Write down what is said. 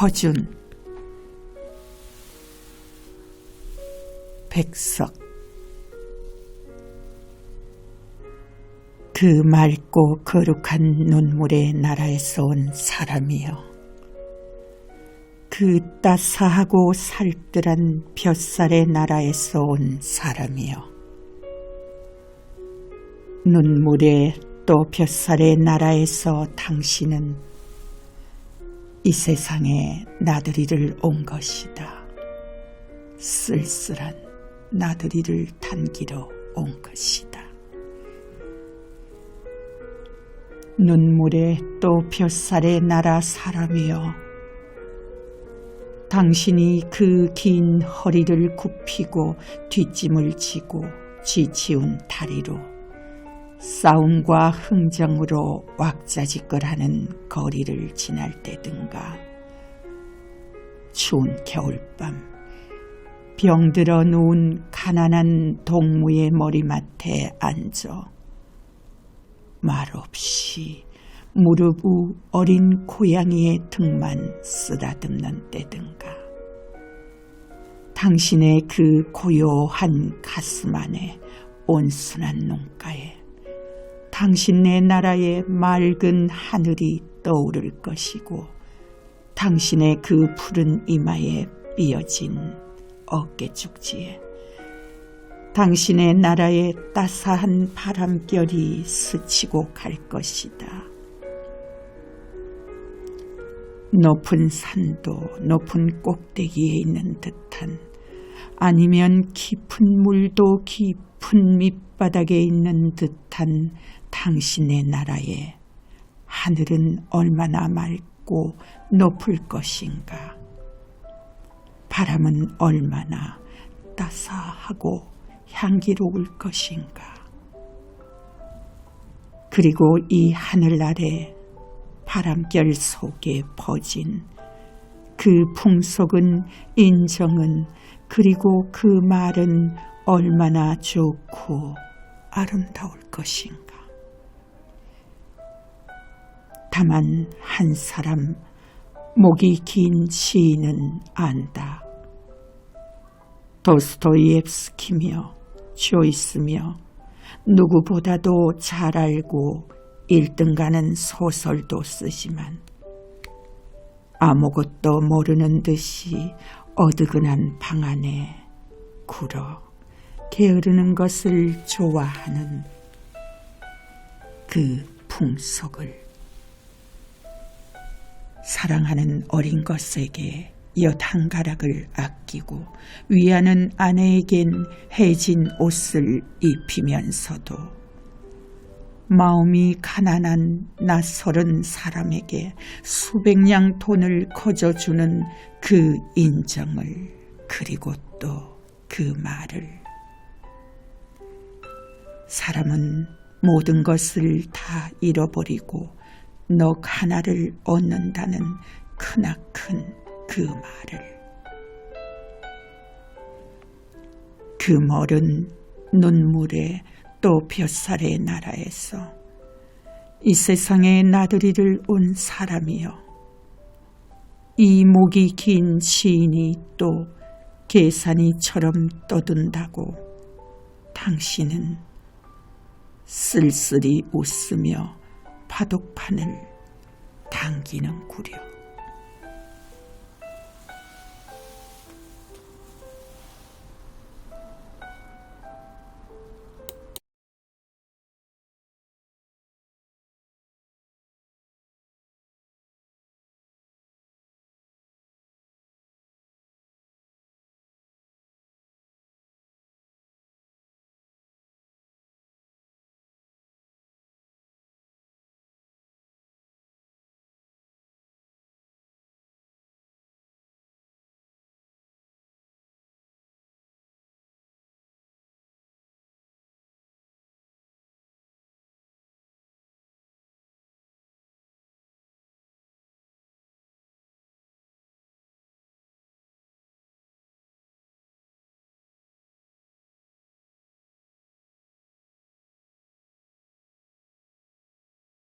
허준 백석. 그 맑고 거룩한 눈물의 나라에서 온 사람이여 그 따사하고 살뜰한 볕살의 나라에서 온 사람이여 눈물의 또 볕살의 나라에서 당신은 이 세상에 나들이를 온 것이다. 쓸쓸한 나들이를 단기로 온 것이다. 눈물의 또 볕살의 나라 사람이여 당신이 그 긴 허리를 굽히고 뒷짐을 지고 지치운 다리로 싸움과 흥정으로 왁자지껄하는 거리를 지날 때든가. 추운 겨울밤 병들어 누운 가난한 동무의 머리맡에 앉아 말없이 무릎 우 어린 고양이의 등만 쓰다듬는 때든가. 당신의 그 고요한 가슴 안에 온순한 눈가에 당신네 나라의 맑은 하늘이 떠오를 것이고 당신의 그 푸른 이마에 삐어진 어깨축지에 당신의 나라의 따사한 바람결이 스치고 갈 것이다. 높은 산도 높은 꼭대기에 있는 듯한 아니면 깊은 물도 깊은 밑바닥에 있는 듯한 당신의 나라에 하늘은 얼마나 맑고 높을 것인가. 바람은 얼마나 따사하고 향기로울 것인가. 그리고 이 하늘 아래 바람결 속에 퍼진 그 풍속은 인정은 그리고 그 말은 얼마나 좋고 아름다울 것인가. 다만 한 사람 목이 긴 시인은 안다. 도스토이옙스키며 조이스며 누구보다도 잘 알고 1등 가는 소설도 쓰지만 아무것도 모르는 듯이 어드근한 방 안에 굴어 게으르는 것을 좋아하는 그 풍속을 사랑하는 어린 것에게 엿 한 가락을 아끼고 위하는 아내에겐 해진 옷을 입히면서도 마음이 가난한 낯설은 사람에게 수백냥 돈을 거저주는 그 인정을 그리고 또 그 말을. 사람은 모든 것을 다 잃어버리고 넋 하나를 얻는다는 크나큰 그 말을. 그 멀은 눈물에 또 볕살의 나라에서 이 세상에 나들이를 온 사람이여 이 목이 긴 시인이 또 계산이처럼 떠든다고 당신은 쓸쓸히 웃으며 파독판을 당기는 구려.